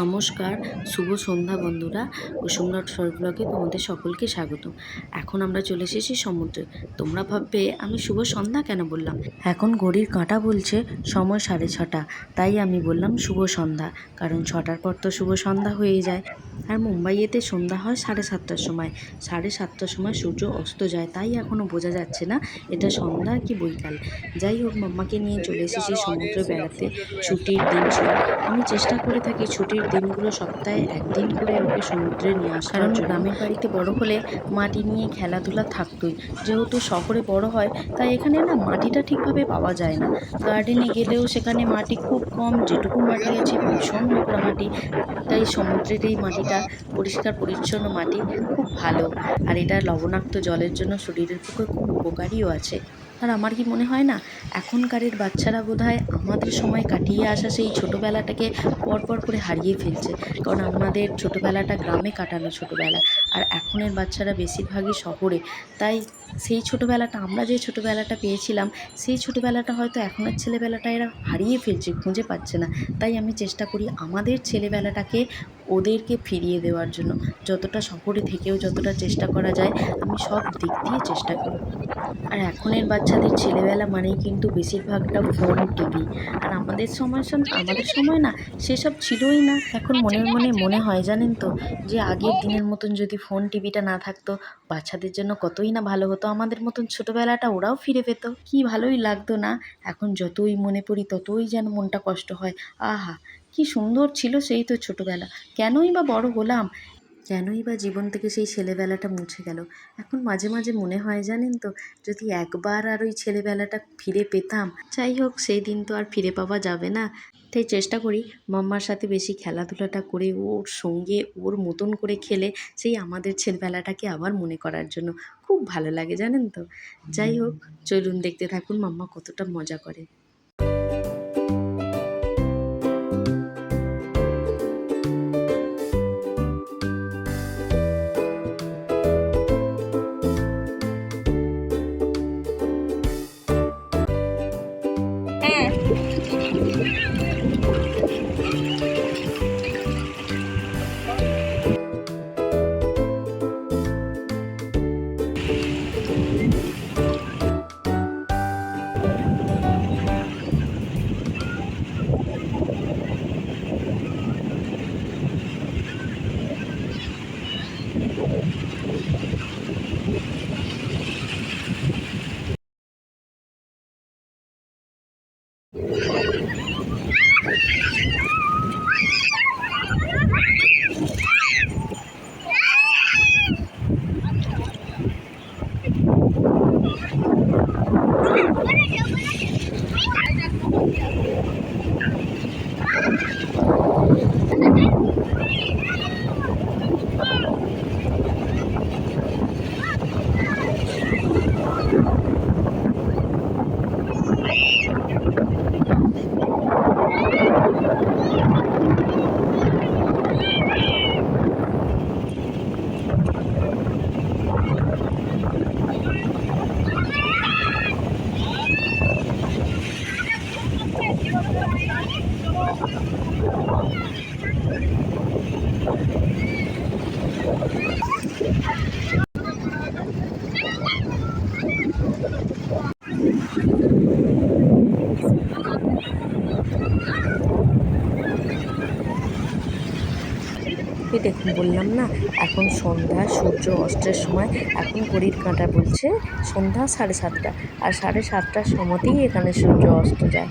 নমস্কার, শুভ সন্ধ্যা বন্ধুরা। কুসুমরট ব্লগে তোমাদের সকলকে স্বাগত। এখন আমরা চলে এসেছি সমুদ্রে। তোমরা ভাববে, আমি শুভ সন্ধ্যা কেন বললাম? এখন ঘড়ির কাঁটা বলছে সময় সাড়ে ছটা। তাই আমি বললাম শুভ সন্ধ্যা, কারণ ছটার পর তো শুভ সন্ধ্যা হয়ে যায়। আর মুম্বাইয়েতে সন্ধ্যা হয় সাড়ে সাতটার সময়। সাড়ে সাতটার সময় সূর্য অস্ত যায়, তাই এখনও বোঝা যাচ্ছে না এটা সন্ধ্যা কি বৈকাল। যাই হোক, মাম্মাকে নিয়ে চলে এসেছি সমুদ্রে বেড়াতে। ছুটির দিন ছিল। আমি চেষ্টা করে থাকি ছুটির দিনগুলো সপ্তাহে একদিন করে ওকে সমুদ্রে নিয়ে আসার কারণ গ্রামের বাড়িতে বড় হলে মাটি নিয়ে খেলাধুলা থাকতোই। যেহেতু শহরে বড় হয় তাই এখানে না মাটিটা ঠিকভাবে পাওয়া যায় না। গার্ডেনে গেলেও সেখানে মাটি খুব কম যেটুকু মাটি আছে ভীষণ নোংরা মাটি। তাই সমুদ্রের এই মাটিটা পরিষ্কার পরিচ্ছন্ন মাটি খুব ভালো। আর এটা লবণাক্ত জলের জন্য শরীরের পক্ষে খুব উপকারীও আছে। আর আমার কি মনে হয় না, এখনকারের বাচ্চারা বোধহয় আমাদের সময় কাটিয়ে আসা সেই ছোটোবেলাটাকে পরপর করে হারিয়ে ফেলছে। কারণ আমাদের ছোটোবেলাটা গ্রামে কাটানো ছোটোবেলা। আর এখনের বাচ্চারা বেশিরভাগই শহরে। তাই সেই ছোটোবেলাটা, আমরা যে ছোটোবেলাটা পেয়েছিলাম, সেই ছোটোবেলাটা হয়তো এখনের ছেলেবেলাটা এরা হারিয়ে ফেলছে, খুঁজে পাচ্ছে না। তাই আমি চেষ্টা করি আমাদের ছেলেবেলাটাকে ওদেরকে ফিরিয়ে দেওয়ার জন্য। যতটা শহরে থেকেও যতটা চেষ্টা করা যায়, আমি সব দিক দিয়ে চেষ্টা করি। আর এখনের বাচ্চাদের ছেলেবেলা মানেই কিন্তু বেশিরভাগটা ফোন টিভি আর আমাদের সময় সম- আমাদের সময় না, সেসব ছিলই না। এখন মনে মনে মনে হয় জানেন তো, যে আগের দিনের মতন যদি ফোন, টিভিটা না থাকতো, বাচ্চাদের জন্য কতই না ভালো হতো, আমাদের মতন ছোটোবেলাটা ওরাও ফিরে পেত। কি ভালোই লাগতো না? এখন যতই মনে পড়ি, ততই যেন মনটা কষ্ট হয়। আহা, কি সুন্দর ছিল সেই তো ছোটোবেলা। কেনই বা বড় হলাম? কেনই বা জীবন থেকে সেই ছেলেবেলাটা মুছে গেল? এখন মাঝে মাঝে মনে হয়, জানেন তো, যদি একবার আর ওই ছেলেবেলাটা ফিরে পেতাম, যাই হোক, সেই দিন তো আর ফিরে পাওয়া যাবে না। তাই চেষ্টা করি, মাম্মার সাথে বেশি খেলাধুলাটা করে, ওর সঙ্গে, ওর মতন করে খেলে, সেই আমাদের ছেলেবেলাটাকে আবার মনে করার জন্য। খুব ভালো লাগে, জানেন তো? যাই হোক, চলুন দেখতে থাকুন, মাম্মা কতটা মজা করে। Oh, my God. দেখুন, বললাম না, এখন সন্ধ্যা, সূর্য অস্তের সময়, এখন ঘড়ির কাঁটা বলছে সন্ধ্যা সাড়ে সাতটা, আর সাড়ে সাতটার সময়তেই এখানে সূর্য অস্ত যায়।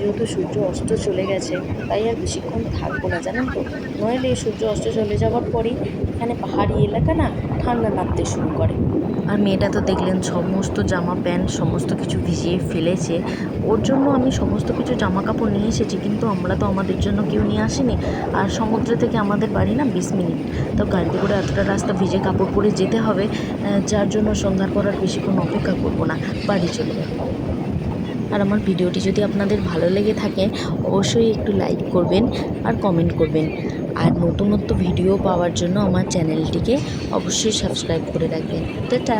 যেহেতু সূর্য অস্ত চলে গেছে, তাই আর বেশিক্ষণ থাকব না, জানেন তো? নইলে সূর্য অস্ত চলে যাওয়ার পরেই এখানে পাহাড়ি এলাকা না ঠান্ডা নামতে শুরু করে। আর মেয়েটা তো দেখলেন সমস্ত জামা প্যান্ট, সমস্ত কিছু ভিজিয়ে ফেলেছে। ওর জন্য আমি সমস্ত কিছু জামা কাপড় নিয়ে এসেছি, কিন্তু আমরা তো আমাদের জন্য কেউ নিয়ে আসিনি। আর সমুদ্র থেকে আমাদের বাড়ি না বিশ মিনিট। তো গাড়িতে করে এতটা রাস্তা ভিজে কাপড় পরে যেতে হবে যার জন্য সন্ধ্যার পর আর বেশিক্ষণ অপেক্ষা করব না, বাড়ি চলে যাব। আর আমার ভিডিওটি যদি আপনাদের ভালো লেগে থাকে, অবশ্যই একটু লাইক করবেন আর কমেন্ট করবেন। আর নতুনত্ব ভিডিও পাওয়ার জন্য আমার চ্যানেলটিকে অবশ্যই সাবস্ক্রাইব করে রাখবেন। টাটা!